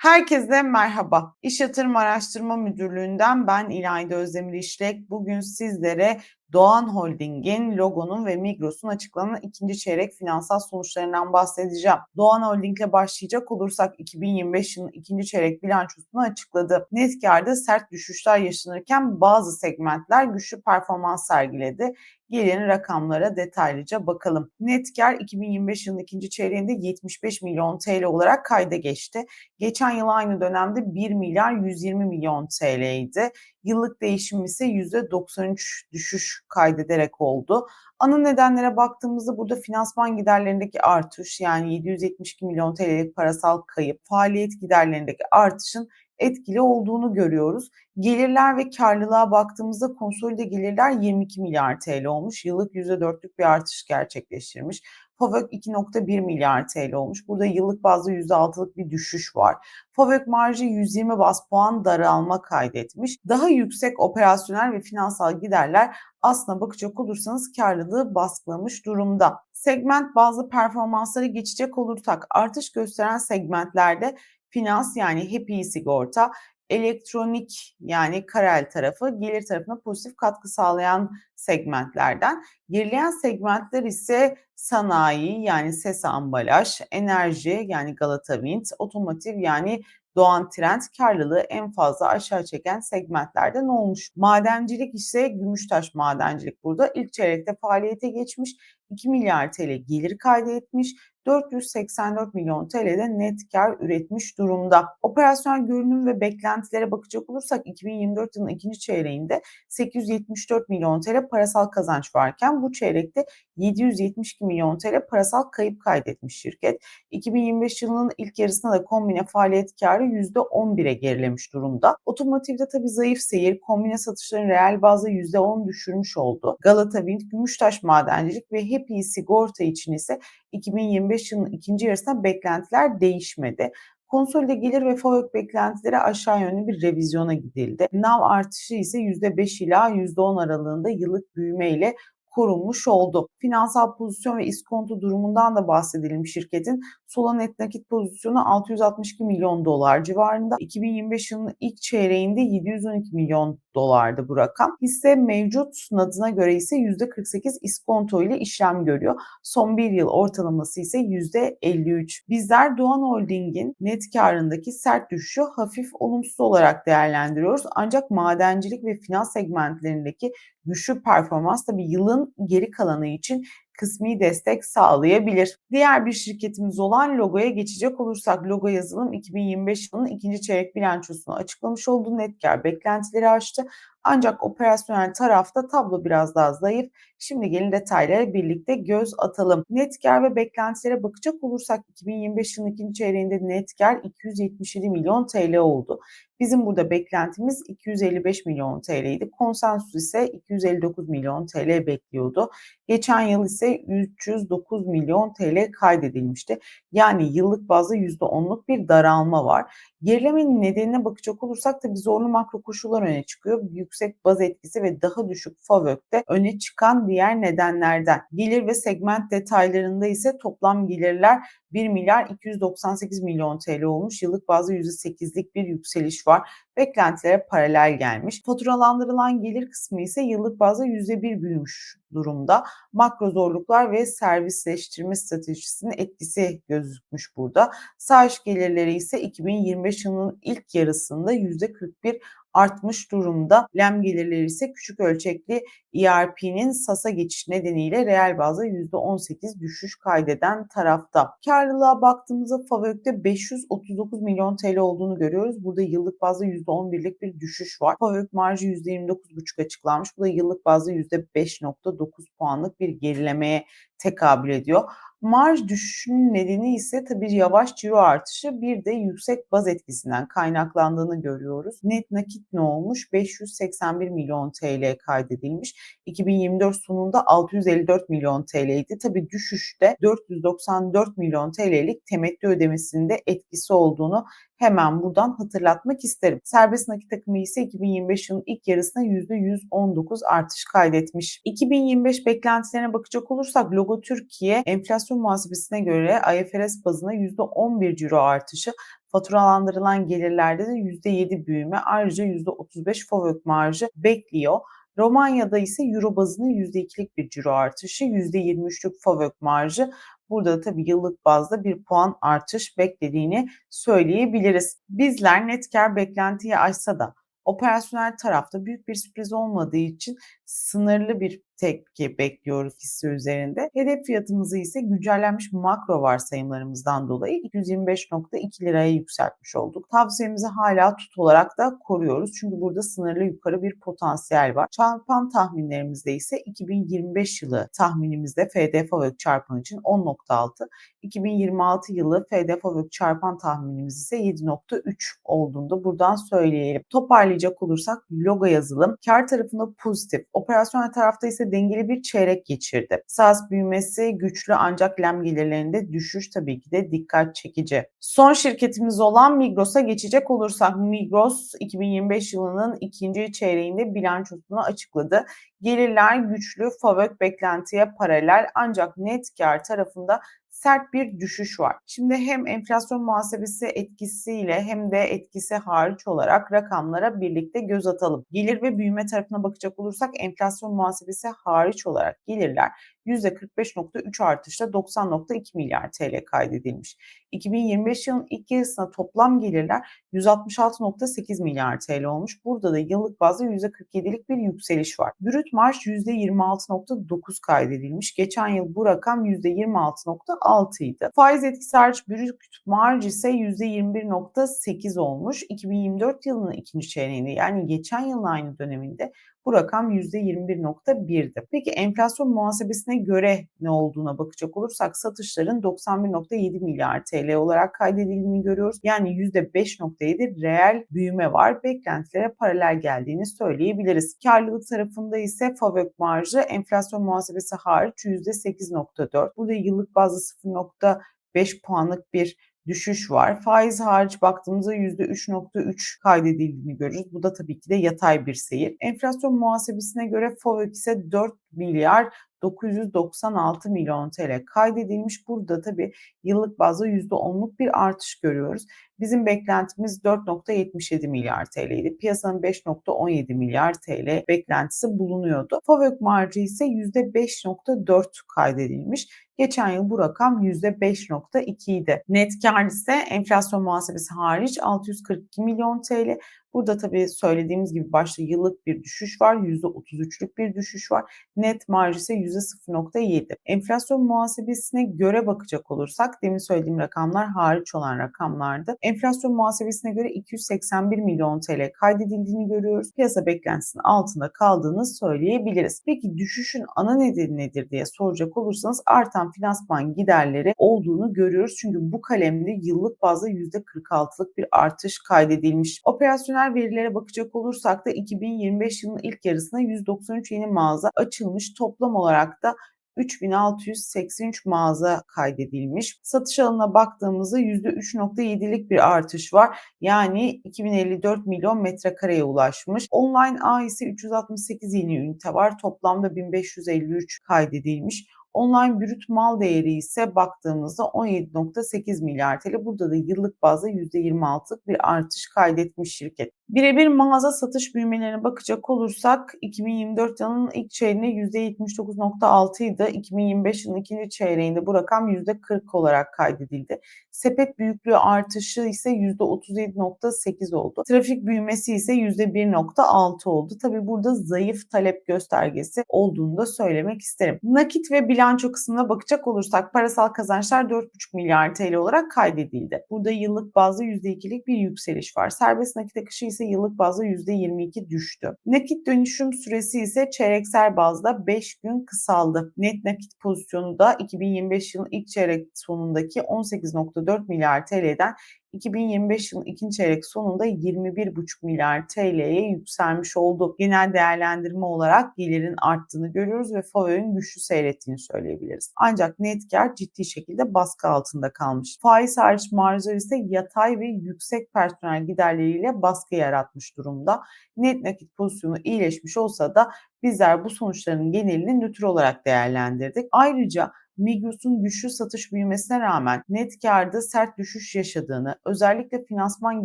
Herkese merhaba. İş Yatırım Araştırma Müdürlüğü'nden ben İlayda Özdemir İşlek. Bugün sizlere Doğan Holding'in, Logo'nun ve Migros'un açıklanan ikinci çeyrek finansal sonuçlarından bahsedeceğim. Doğan Holding'le başlayacak olursak 2025 yılının ikinci çeyrek bilançosunu açıkladı. Net karda sert düşüşler yaşanırken bazı segmentler güçlü performans sergiledi. Gelin rakamlara detaylıca bakalım. Net kar 2025 yılının ikinci çeyreğinde 75 milyon TL olarak kayda geçti. Geçen yıl aynı dönemde 1 milyar 120 milyon TL idi. Yıllık değişim ise %93 düşüş kaydederek oldu. Ana nedenlere baktığımızda burada finansman giderlerindeki artış yani 772 milyon TL'lik parasal kayıp, faaliyet giderlerindeki artışın etkili olduğunu görüyoruz. Gelirler ve karlılığa baktığımızda konsolide gelirler 22 milyar TL olmuş. Yıllık %4'lük bir artış gerçekleştirmiş. FAVÖK 2.1 milyar TL olmuş. Burada yıllık bazda %6'lık bir düşüş var. FAVÖK marjı 120 bas puan daralma kaydetmiş. Daha yüksek operasyonel ve finansal giderler aslına bakacak olursanız karlılığı baskılamış durumda. Segment bazı performansları geçecek olursak artış gösteren segmentlerde finans yani Happy Sigorta, elektronik yani Karel tarafı gelir tarafına pozitif katkı sağlayan segmentlerden. Gerileyen segmentler ise sanayi yani SES ambalaj, enerji yani Galata Wind, otomotiv yani Doğan Trend karlılığı en fazla aşağı çeken segmentlerden olmuş. Madencilik ise Gümüştaş Madencilik burada ilk çeyrekte faaliyete geçmiş 2 milyar TL gelir kaydetmiş 484 milyon TL'de net kar üretmiş durumda. Operasyonel görünüm ve beklentilere bakacak olursak 2024 yılının ikinci çeyreğinde 874 milyon TL parasal kazanç varken bu çeyrekte 772 milyon TL parasal kayıp kaydetmiş şirket. 2025 yılının ilk yarısında da kombine faaliyet karı %11'e gerilemiş durumda. Otomotivde tabi zayıf seyir kombine satışların reel bazda %10 düşürmüş oldu. Galata Wind, Gümüştaş Madencilik ve Happy Sigorta için ise 2025 yılının ikinci yarısında beklentiler değişmedi. Konsolide gelir ve FOIC beklentileri aşağı yönlü bir revizyona gidildi. NAV artışı ise %5 ila %10 aralığında yıllık büyüme ile korunmuş oldu. Finansal pozisyon ve iskonto durumundan da bahsedelim şirketin. Sola net nakit pozisyonu 662 milyon dolar civarında. 2025 yılının ilk çeyreğinde 712 milyon dolardı bu rakam. Hisse mevcut nadına göre ise %48 iskonto ile işlem görüyor. Son bir yıl ortalaması ise %53. Bizler Doğan Holding'in net karındaki sert düşüşü hafif olumsuz olarak değerlendiriyoruz. Ancak madencilik ve finans segmentlerindeki güçlü performans tabii yılın geri kalanı için kısmi destek sağlayabilir. Diğer bir şirketimiz olan Logo'ya geçecek olursak Logo yazılım 2025 yılının ikinci çeyrek bilançosunu açıklamış olduğu net kar beklentileri aştı. Ancak operasyonel tarafta tablo biraz daha zayıf. Şimdi gelin detaylara birlikte göz atalım. Net kar ve beklentilere bakacak olursak 2025 yılının ikinci çeyreğinde net kar 277 milyon TL oldu. Bizim burada beklentimiz 255 milyon TL idi. Konsensus ise 259 milyon TL bekliyordu. Geçen yıl ise 309 milyon TL kaydedilmişti. Yani yıllık bazda %10'luk bir daralma var. Gerilemenin nedenine bakacak olursak tabii zorlu makro koşullar öne çıkıyor. Yüksek baz etkisi ve daha düşük FAVÖK'te öne çıkan diğer nedenlerden. Gelir ve segment detaylarında ise toplam gelirler 1 milyar 298 milyon TL olmuş. Yıllık bazda %8'lik bir yükseliş var. Beklentilere paralel gelmiş. Faturalandırılan gelir kısmı ise yıllık bazda %1 büyümüş durumda. Makro zorluklar ve servisleştirme stratejisinin etkisi gözükmüş burada. Sağış gelirleri ise 2025 yılının ilk yarısında %41 artmış durumda. Lem gelirleri ise küçük ölçekli ERP'nin SAS'a geçiş nedeniyle reel bazda %18 düşüş kaydeden tarafta. Karlılığa baktığımızda Favök'te 539 milyon TL olduğunu görüyoruz. Burada yıllık bazda %11'lik bir düşüş var. Favök marjı %29,5 açıklanmış. Bu da yıllık bazda %5,9 puanlık bir gerilemeye tekabül ediyor. Marj düşüşünün nedeni ise tabii yavaş ciro artışı bir de yüksek baz etkisinden kaynaklandığını görüyoruz. Net nakit ne olmuş? 581 milyon TL kaydedilmiş. 2024 sonunda 654 milyon TL'ydi. Tabii düşüşte 494 milyon TL'lik temettü ödemesinde etkisi olduğunu hemen buradan hatırlatmak isterim. Serbest nakit akımı ise 2025 yılının ilk yarısında %119 artış kaydetmiş. 2025 beklentilerine bakacak olursak Logo Türkiye enflasyon muhasebesine göre IFRS bazında %11 ciro artışı, faturalandırılan gelirlerde de %7 büyüme ayrıca %35 FOVÖK marjı bekliyor. Romanya'da ise euro bazında %2'lik bir ciro artışı, %23'lük FOVÖK marjı. Burada da tabii yıllık bazda bir puan artış beklediğini söyleyebiliriz. Bizler net kar beklentiyi aşsa da operasyonel tarafta büyük bir sürpriz olmadığı için sınırlı bir tepki bekliyoruz hisse üzerinde. Hedef fiyatımızı ise güncellenmiş makro varsayımlarımızdan dolayı 225.2 liraya yükseltmiş olduk. Tavsiyemizi hala tut olarak da koruyoruz. Çünkü burada sınırlı yukarı bir potansiyel var. Çarpan tahminlerimizde ise 2025 yılı tahminimizde FDF çarpan için 10.6, 2026 yılı FDF çarpan tahminimiz ise 7.3 olduğunda buradan söyleyelim. Toparlayacak olursak logo yazılım kar tarafında pozitif, operasyonel tarafta ise dengeli bir çeyrek geçirdi. SAS büyümesi güçlü ancak lem gelirlerinde düşüş tabii ki de dikkat çekici. Son şirketimiz olan Migros'a geçecek olursak Migros 2025 yılının ikinci çeyreğinde bilançosunu açıkladı. Gelirler güçlü, FAVÖK beklentiye paralel ancak net kar tarafında sert bir düşüş var. Şimdi hem enflasyon muhasebesi etkisiyle hem de etkisi hariç olarak rakamlara birlikte göz atalım. Gelir ve büyüme tarafına bakacak olursak enflasyon muhasebesi hariç olarak gelirler %45.3 artışla 90.2 milyar TL kaydedilmiş. 2025 yılın ilk yarısında toplam gelirler 166.8 milyar TL olmuş. Burada da yıllık bazda %47'lik bir yükseliş var. Brüt marj %26.9 kaydedilmiş. Geçen yıl bu rakam %26.6 idi. Faiz etkisi hariç brüt marj ise %21.8 olmuş. 2024 yılının ikinci çeyreğinde yani geçen yılın aynı döneminde bu rakam %21.1'di. Peki enflasyon muhasebesine göre ne olduğuna bakacak olursak satışların 91.7 milyar TL olarak kaydedildiğini görüyoruz. Yani %5.7 reel büyüme var. Beklentilere paralel geldiğini söyleyebiliriz. Karlılık tarafında ise FAVÖK marjı enflasyon muhasebesi hariç %8.4. Burada yıllık bazda 0.5 puanlık bir düşüş var. Faiz hariç baktığımızda %3.3 kaydedildiğini görürüz. Bu da tabii ki de yatay bir seyir. Enflasyon muhasebesine göre FOVÖK ise 4 milyar 996 milyon TL kaydedilmiş. Burada tabii yıllık bazda %10'luk bir artış görüyoruz. Bizim beklentimiz 4.77 milyar TL idi. Piyasanın 5.17 milyar TL beklentisi bulunuyordu. FAVÖK marjı ise %5.4 kaydedilmiş. Geçen yıl bu rakam %5.2 idi. Net kar ise enflasyon muhasebesi hariç 642 milyon TL. Burada tabii söylediğimiz gibi başta yıllık bir düşüş var. %33'lük bir düşüş var. Net marj ise %0.7. Enflasyon muhasebesine göre bakacak olursak demin söylediğim rakamlar hariç olan rakamlardı. Enflasyon muhasebesine göre 281 milyon TL kaydedildiğini görüyoruz. Piyasa beklentisinin altında kaldığını söyleyebiliriz. Peki düşüşün ana nedeni nedir diye soracak olursanız artan finansman giderleri olduğunu görüyoruz. Çünkü bu kalemde yıllık bazda %46'lık bir artış kaydedilmiş. Operasyonel verilere bakacak olursak da 2025 yılının ilk yarısında 193 yeni mağaza açılmış. Toplam olarak da 3683 mağaza kaydedilmiş. Satış alanına baktığımızda %3.7'lik bir artış var. Yani 2054 milyon metrekareye ulaşmış. Online A ise 368 yeni ünite var. Toplamda 1553 kaydedilmiş. Online brüt mal değeri ise baktığımızda 17.8 milyar TL. Burada da yıllık bazda %26'lık bir artış kaydetmiş şirket. Birebir mağaza satış büyümelerine bakacak olursak 2024 yılının ilk çeyreğinde %79.6 idi. 2025 yılının ikinci çeyreğinde bu rakam %40 olarak kaydedildi. Sepet büyüklüğü artışı ise %37.8 oldu. Trafik büyümesi ise %1.6 oldu. Tabi burada zayıf talep göstergesi olduğunu da söylemek isterim. Nakit ve bilanço kısmına bakacak olursak parasal kazançlar 4,5 milyar TL olarak kaydedildi. Burada yıllık bazda %2'lik bir yükseliş var. Serbest nakit akışı ise yıllık bazda %22 düştü. Nakit dönüşüm süresi ise çeyreksel bazda 5 gün kısaldı. Net nakit pozisyonu da 2025 yılın ilk çeyrek sonundaki 18.4 milyar TL'den 2025 yılının ikinci çeyrek sonunda 21,5 milyar TL'ye yükselmiş oldu. Genel değerlendirme olarak gelirin arttığını görüyoruz ve FAVÖ'nün güçlü seyrettiğini söyleyebiliriz. Ancak net kar ciddi şekilde baskı altında kalmış. Faiz hariç marjlar ise yatay ve yüksek personel giderleriyle baskı yaratmış durumda. Net nakit pozisyonu iyileşmiş olsa da bizler bu sonuçların genelini nötr olarak değerlendirdik. Ayrıca Migros'un güçlü satış büyümesine rağmen net karda sert düşüş yaşadığını, özellikle finansman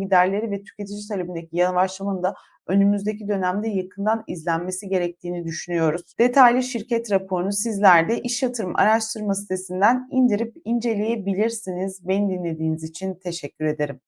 giderleri ve tüketici talebindeki yavaşlamanın da önümüzdeki dönemde yakından izlenmesi gerektiğini düşünüyoruz. Detaylı şirket raporunu sizler de iş yatırım araştırma sitesinden indirip inceleyebilirsiniz. Beni dinlediğiniz için teşekkür ederim.